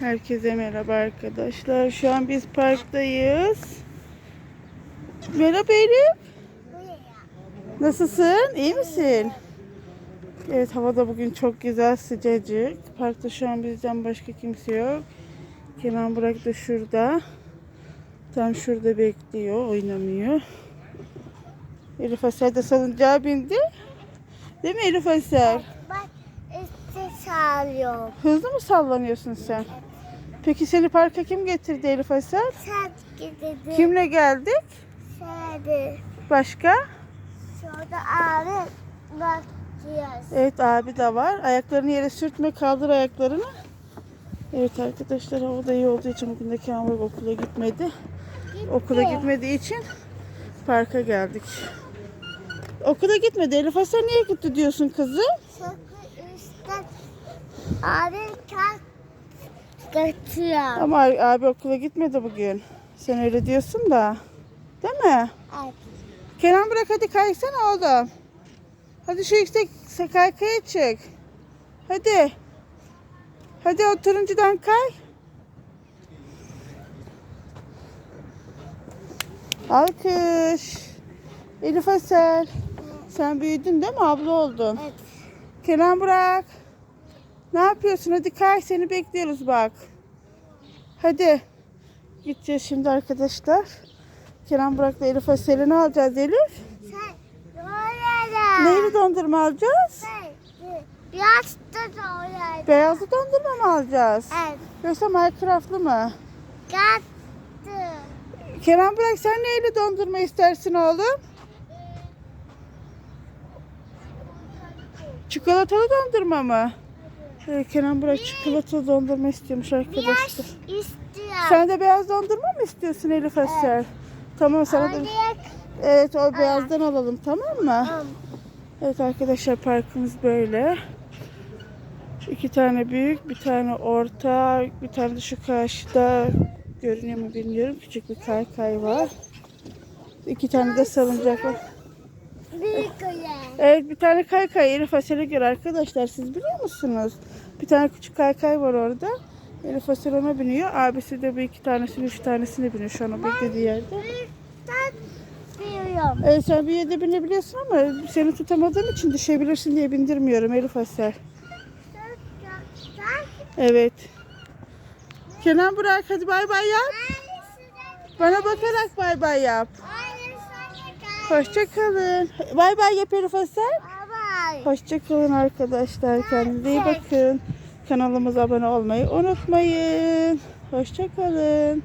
Herkese merhaba arkadaşlar. Şu an biz parktayız. Merhaba Elif. Nasılsın? İyi misin? Evet havada bugün çok güzel sıcacık. Parkta şu an bizden başka kimse yok. Kenan Burak da şurada. Tam şurada bekliyor. Oynamıyor. Elif Asel de salıncağa bindi. Değil mi Elif Asel? Bak üstte sağlıyor. Hızlı mı sallanıyorsun sen? Peki seni parka kim getirdi Elif Asel? Sen gidin. Kimle geldik? Şöyle. Başka? Şurada abi bakıyoruz. Evet abi de var. Ayaklarını yere sürtme kaldır ayaklarını. Evet arkadaşlar hava da iyi olduğu için bugün de Bey okula gitmedi. Okula gitmediği için parka geldik. Okula gitmedi. Elif Asel niye gitti diyorsun kızım? Çünkü üstte abi kalk götürüyor. Ama abi okula gitmedi bugün. Sen öyle diyorsun da. Değil mi? Evet. Kenan bırak hadi kaysana oğlum. Hadi şu yüksek kaykaya çık. Hadi. Hadi o turuncudan kay. Alkış. Elif Asel. Sen büyüdün değil mi? Abla oldun. Evet. Kenan bırak. Ne yapıyorsun? Hadi kay seni bekliyoruz bak. Hadi. Gideceğiz şimdi arkadaşlar. Kenan Burak'la Elif Asel'i ne alacağız Elif? Sen oraya. Neyli dondurma alacağız? Sen biraz da oraya. Beyazlı dondurma mı alacağız? Evet. Yoksa Minecraft'lı mı? Kattı. Kenan Burak sen neyli dondurma istersin oğlum? Çikolatalı dondurma mı? Ee, Kenan Burak çikolatalı dondurma istiyormuş arkadaşlar. Biraz istiyor. Sen de beyaz dondurma mı istiyorsun Elif Asel? Tamam sana da... Evet o beyazdan alalım tamam mı? Tamam. Evet arkadaşlar parkımız böyle. İki tane büyük, bir tane orta, bir tane de şu karşıda görünüyor mu bilmiyorum. Küçük bir kaykay var. İki tane de salıncak var. Büyük öyle. Evet bir tane kaykay Elif Asel'e göre arkadaşlar siz biliyor musunuz? Bir tane küçük kaykay var orada. Elif Asel ona biniyor. Abisi de bu iki tanesini, üç tanesini biniyor şu an o beklediği yerde. Büyükten biliyorum. Evet sen bir yerde binebiliyorsun ama seni tutamadığım için düşebilirsin diye bindirmiyorum Elif Asel. Evet. Kenan bırak hadi bay bay yap. Bana bakarak bay bay yap. Hoşça kalın. Bay bay yap Elif Asel. Bye. Hoşça kalın arkadaşlar. Kendinize iyi bakın. Kanalımıza abone olmayı unutmayın. Hoşça kalın.